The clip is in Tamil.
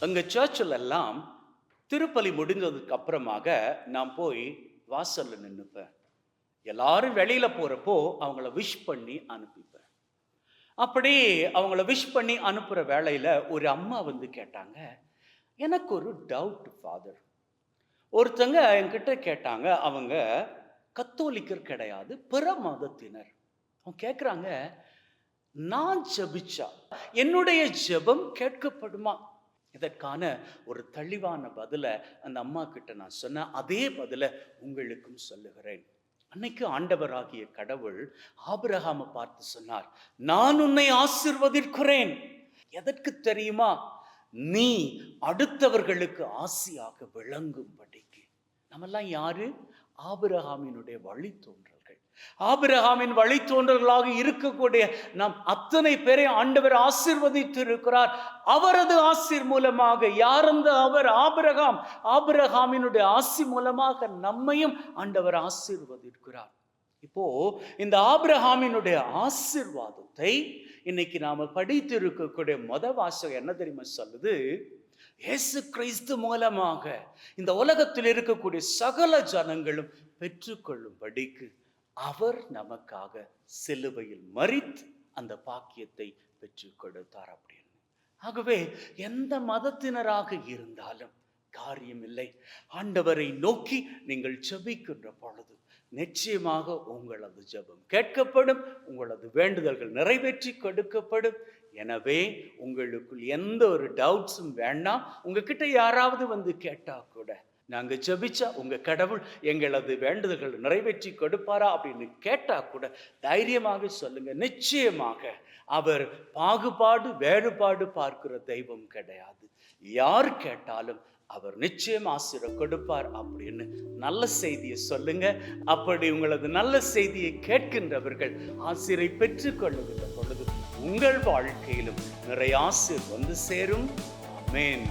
எங்கள் சர்ச்சில் எல்லாம் திருப்பலி முடிஞ்சதுக்கு அப்புறமாக நான் போய் வாசலில் நின்றுப்பேன் எல்லாரும் வெளியில் போகிறப்போ அவங்கள விஷ் பண்ணி அனுப்பிப்பேன். அப்படி அவங்கள விஷ் பண்ணி அனுப்புகிற வேலையில் ஒரு அம்மா வந்து கேட்டாங்க எனக்கு ஒரு டவுட் ஃபாதர் ஒருத்தங்க என்கிட்ட கேட்டாங்க அவங்க கத்தோலிக்கர் கிடையாது பிற மதத்தினர். அவங்க கேட்குறாங்க நான் ஜெபிச்சா என்னுடைய ஜெபம் கேட்கப்படுமா? இதற்கான ஒரு தெளிவான பதிலை அந்த அம்மா கிட்ட நான் சொன்னேன் அதே பதிலை உங்களுக்கும் சொல்லுகிறேன். அன்னைக்கு ஆண்டவராகிய கடவுள் ஆபிரகாம பார்த்து சொன்னார் நான் உன்னை ஆசிர்வதிக்கிறேன். எதற்கு தெரியுமா? நீ அடுத்தவர்களுக்கு ஆசியாக விளங்கும்படிக்கு. நம்மெல்லாம் யாரு? ஆபிரகாமினுடைய வழித்தோன்றல்கள் ஆபிரகாமின் வழித்தோன்றர்களாக இருக்கக்கூடிய நாம் அத்தனை பேரை ஆண்டவர் ஆசிர்வதித்து இருக்கிறார் அவரது ஆசிர் மூலமாக யார் அந்த அவர்? ஆபிரகாம். ஆபிரகாமினுடைய ஆசி மூலமாக நம்மையும் ஆண்டவர் ஆசிர்வதிக்கிறார். இப்போ இந்த ஆபிரகாமினுடைய ஆசிர்வாதத்தை இன்னைக்கு நாம படித்து இருக்கக்கூடிய மொத வாசகம் என்ன தெரியுமா சொல்லுது? இயேசு கிறிஸ்து மூலமாக இந்த உலகத்தில் இருக்கக்கூடிய சகல ஜனங்களும் பெற்றுக்கொள்ளும் படிக்கு அவர் நமக்காக சிலுவையில் மறித்து அந்த பாக்கியத்தை பெற்று கொடுத்தார் அப்படின்னு. ஆகவே எந்த மதத்தினராக இருந்தாலும் காரியமில்லை. ஆண்டவரை நோக்கி நீங்கள் செபிக்கின்ற பொழுது நிச்சயமாக உங்களது ஜெபம் கேட்கப்படும் உங்களது வேண்டுதல்கள் நிறைவேற்றி கொடுக்கப்படும். எனவே உங்களுக்குள் எந்த ஒரு டவுட்ஸும் வேண்டாம். உங்ககிட்ட யாராவது வந்து கேட்டால் கூட நாங்கள் ஜெபிச்சா உங்கள் கடவுள் எங்களது வேண்டுதல்கள் நிறைவேற்றி கொடுப்பாரா அப்படின்னு கேட்டால் கூட தைரியமாக சொல்லுங்கள் நிச்சயமாக அவர் பாகுபாடு வேறுபாடு பார்க்கிற தெய்வம் கிடையாது. யார் கேட்டாலும் அவர் நிச்சயம் ஆசிரியர் கொடுப்பார் அப்படின்னு நல்ல செய்தியை சொல்லுங்க. அப்படி உங்களது நல்ல செய்தியை கேட்கின்றவர்கள் ஆசிரியை பெற்றுக்கொள்ளுகின்ற பொழுது உங்கள் வாழ்க்கையிலும் நிறைய ஆசிர் வந்து சேரும். ஆமென்.